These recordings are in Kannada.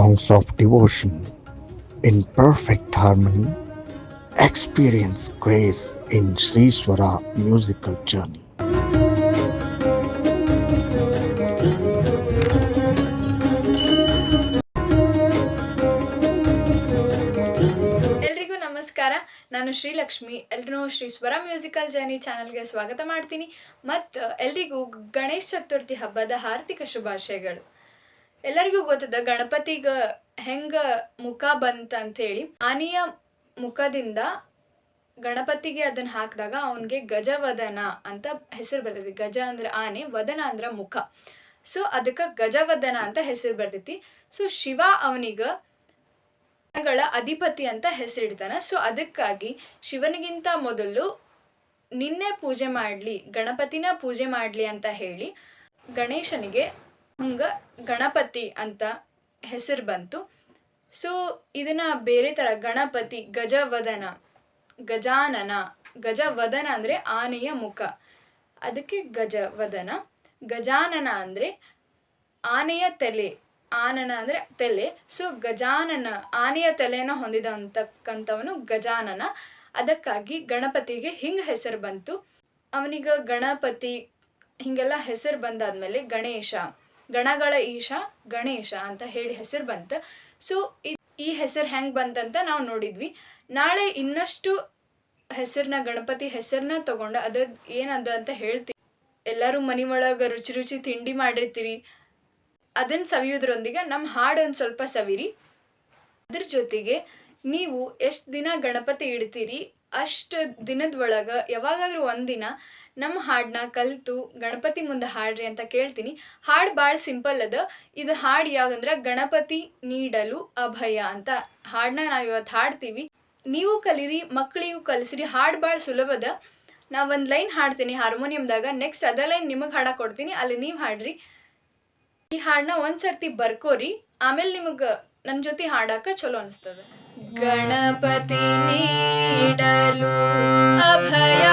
songs of devotion in perfect harmony, experience grace in Sri Swara musical journey. ನಾನು ಶ್ರೀಲಕ್ಷ್ಮಿ ಎಲ್ರೂ ಶ್ರೀ ಸ್ವರ ಮ್ಯೂಸಿಕಲ್ ಜರ್ನಿ ಚಾನಲ್ಗೆ ಸ್ವಾಗತ ಮಾಡ್ತೀನಿ. ಮತ್ತು ಎಲ್ರಿಗೂ ಗಣೇಶ ಚತುರ್ಥಿ ಹಬ್ಬದ ಹಾರ್ದಿಕ ಶುಭಾಶಯಗಳು. ಎಲ್ಲರಿಗೂ ಗೊತ್ತದ ಗಣಪತಿಗ ಹೆಂಗ ಮುಖ ಬಂತ ಅಂತ ಹೇಳಿ ಆನೆಯ ಮುಖದಿಂದ ಗಣಪತಿಗೆ ಅದನ್ನ ಹಾಕಿದಾಗ ಅವನಿಗೆ ಗಜವದನ ಅಂತ ಹೆಸರು ಬರ್ತೈತಿ. ಗಜ ಅಂದ್ರೆ ಆನೆ, ವದನ ಅಂದ್ರ ಮುಖ. ಸೊ ಅದಕ್ಕೆ ಗಜವದನ ಅಂತ ಹೆಸರು ಬರ್ತೈತಿ. ಸೊ ಶಿವ ಅವನಿಗ ಅಧಿಪತಿ ಅಂತ ಹೆಸರಿಡ್ತಾನ ಸೊ ಅದಕ್ಕಾಗಿ ಶಿವನಿಗಿಂತ ಮೊದಲು ನಿನ್ನೆ ಪೂಜೆ ಮಾಡ್ಲಿ, ಗಣಪತಿನ ಪೂಜೆ ಮಾಡ್ಲಿ ಅಂತ ಹೇಳಿ ಗಣೇಶನಿಗೆ ಹಂಗ ಗಣಪತಿ ಅಂತ ಹೆಸರು ಬಂತು. ಸೊ ಇದನ್ನ ಬೇರೆ ಥರ ಗಣಪತಿ, ಗಜವದನ, ಗಜಾನನ, ಗಜವದನ ಅಂದರೆ ಆನೆಯ ಮುಖ. ಅದಕ್ಕೆ ಗಜವದನ, ಗಜಾನನ ಅಂದರೆ ಆನೆಯ ತಲೆ, ಆನನ ಅಂದರೆ ತಲೆ. ಸೊ ಗಜಾನನ, ಆನೆಯ ತಲೆಯನ್ನು ಹೊಂದಿದಂತಕ್ಕಂಥವನು ಗಜಾನನ. ಅದಕ್ಕಾಗಿ ಗಣಪತಿಗೆ ಹಿಂಗೆ ಹೆಸರು ಬಂತು. ಅವನಿಗ ಗಣಪತಿ ಹಿಂಗೆಲ್ಲ ಹೆಸರು ಬಂದಾದ್ಮೇಲೆ ಗಣೇಶ. ಗಣಗಳ ಈಶ, ಗಣೇಶ ಅಂತ ಹೇಳಿ ಹೆಸರು ಬಂತು. ಸೊ ಈ ಹೆಸರು ಹೆಂಗ್ ಬಂತಂತ ನಾವು ನೋಡಿದ್ವಿ. ನಾಳೆ ಇನ್ನಷ್ಟು ಹೆಸರನ್ನ ಗಣಪತಿ ಹೆಸರನ್ನ ತಗೊಂಡು ಅದ ಏನದ ಅಂತ ಹೇಳ್ತೀವಿ ಎಲ್ಲರೂ ಮನಿ ಒಳಗೆ ರುಚಿ ರುಚಿ ತಿಂಡಿ ಮಾಡಿರ್ತೀರಿ. ಅದನ್ನ ಸವಿಯೋದ್ರೊಂದಿಗೆ ನಮ್ಮ ಹಾಡು ಒಂದು ಸ್ವಲ್ಪ ಸವಿರಿ. ಅದ್ರ ಜೊತೆಗೆ ನೀವು ಎಷ್ಟು ದಿನ ಗಣಪತಿ ಇಡ್ತೀರಿ, ಅಷ್ಟು ದಿನದ ಒಳಗೆ ಯಾವಾಗಾದ್ರೂ ಒಂದಿನ ನಮ್ಮ ಹಾಡನ್ನ ಕಲಿತು ಗಣಪತಿ ಮುಂದೆ ಹಾಡ್ರಿ ಅಂತ ಕೇಳ್ತೀನಿ. ಹಾಡು ಭಾಳ ಸಿಂಪಲ್ ಅದ. ಇದು ಹಾಡು ಯಾವುದಂದ್ರೆ ಗಣಪತಿ ನೀಡಲು ಅಭಯ ಅಂತ. ಹಾಡನ್ನ ನಾವು ಇವತ್ತು ಹಾಡ್ತೀವಿ. ನೀವು ಕಲೀರಿ ಮಕ್ಕಳಿಗೂ ಕಲಿಸ್ರಿ. ಹಾಡು ಭಾಳ ಸುಲಭದ ನಾ ಒಂದು ಲೈನ್ ಹಾಡ್ತೀನಿ ಹಾರ್ಮೋನಿಯಮ್ದಾಗ. ನೆಕ್ಸ್ಟ್ ಅದ ಲೈನ್ ನಿಮಗೆ ಹಾಡ ಕೊಡ್ತೀನಿ. ಅಲ್ಲಿ ನೀವು ಹಾಡ್ರಿ. ಈ ಹಾಡನ್ನ ಒಂದ್ಸರ್ತಿ ಬರ್ಕೋರಿ. ಆಮೇಲೆ ನಿಮಗೆ ನನ್ನ ಜೊತೆ ಹಾಡಾಕ ಚಲೋ ಅನಿಸ್ತದ. ಗಣಪತಿ ನೀಡಲು ಅಭಯ.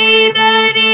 see that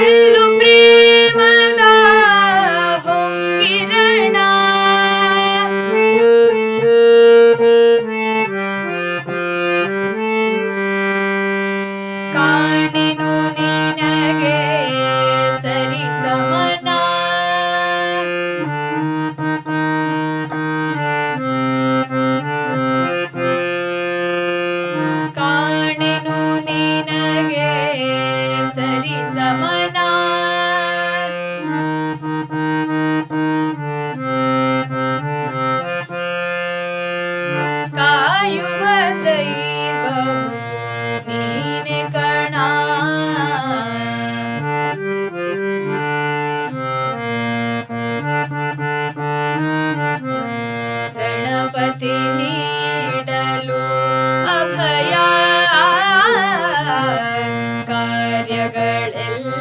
Hallelujah. മകളെല്ലാം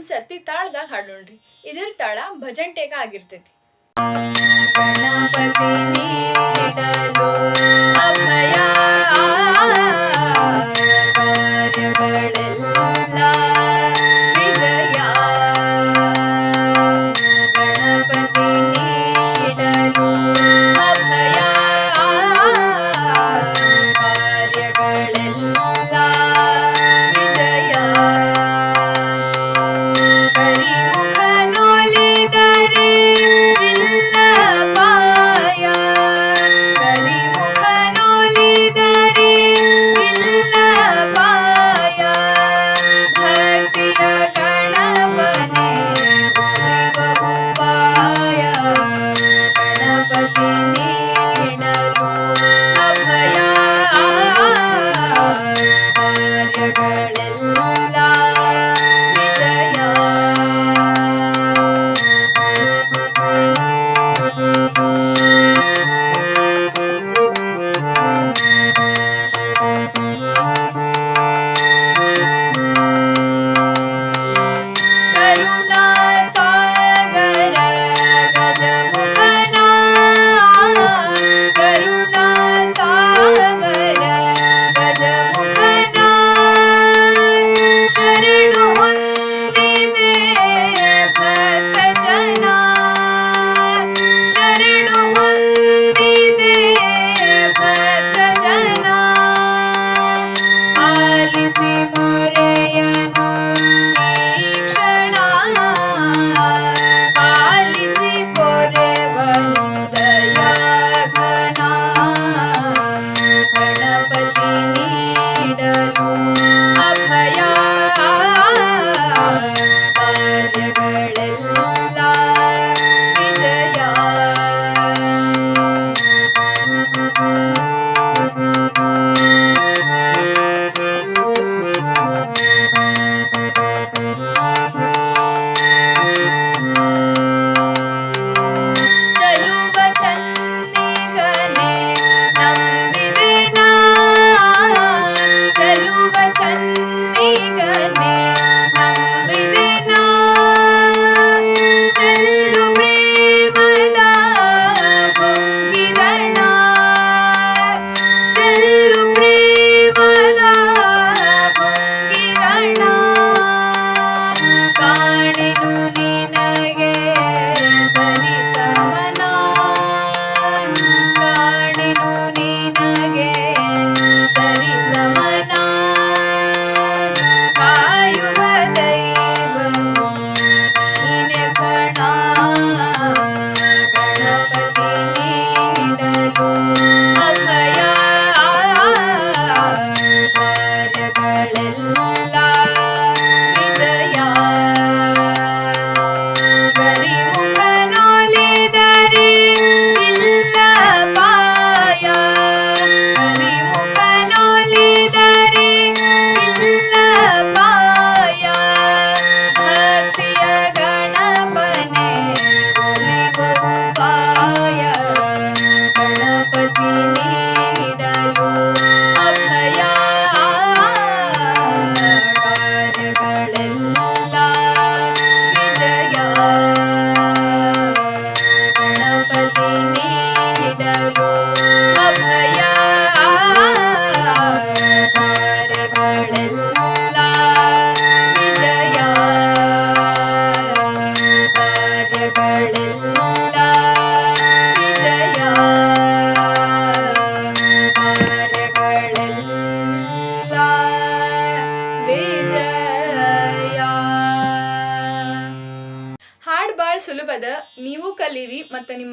ಒಂದ್ ಸರ್ತಿ ತಾಳ್ದಾಗ ಹಾಡೋಣ್ರಿ ಇದ್ರ ತಾಳ ಭಜಂಟೆಗ ಆಗಿರ್ತೈತಿ. ಗಣಪತಿ ನೀಡಲು ಅಭಯ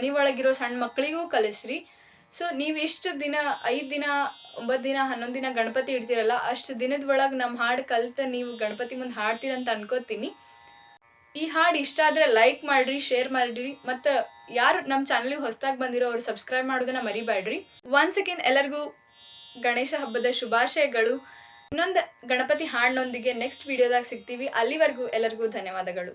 ಮನೆ ಒಳಗಿರೋ ಸಣ್ಣ ಮಕ್ಕಳಿಗೂ ಕಲಿಸ್ರಿ. ಸೊ ನೀವು ಎಷ್ಟು ದಿನ, ಐದು ದಿನ, ಒಂಬತ್ತು ದಿನ, ಹನ್ನೊಂದು ದಿನ ಗಣಪತಿ ಇಡ್ತೀರಲ್ಲ, ಅಷ್ಟು ದಿನದ ಒಳಗೆ ನಮ್ಮ ಹಾಡು ಕಲ್ತ ನೀವು ಗಣಪತಿ ಮುಂದೆ ಹಾಡ್ತೀರಂತ ಅನ್ಕೋತೀನಿ. ಈ ಹಾಡು ಇಷ್ಟ ಆದರೆ ಲೈಕ್ ಮಾಡಿರಿ, ಶೇರ್ ಮಾಡಿರಿ, ಮತ್ತು ಯಾರು ನಮ್ಮ ಚಾನಲ್ಗೆ ಹೊಸದಾಗಿ ಬಂದಿರೋ ಅವ್ರು ಸಬ್ಸ್ಕ್ರೈಬ್ ಮಾಡೋದನ್ನ ಮರಿಬೇಡ್ರಿ ಒನ್ಸ್ ಅಗೇನ್ ಎಲ್ಲರಿಗೂ ಗಣೇಶ ಹಬ್ಬದ ಶುಭಾಶಯಗಳು. ಇನ್ನೊಂದು ಗಣಪತಿ ಹಾಡಿನೊಂದಿಗೆ ನೆಕ್ಸ್ಟ್ ವಿಡಿಯೋದಾಗ ಸಿಗ್ತೀವಿ. ಅಲ್ಲಿವರೆಗೂ ಎಲ್ಲರಿಗೂ ಧನ್ಯವಾದಗಳು.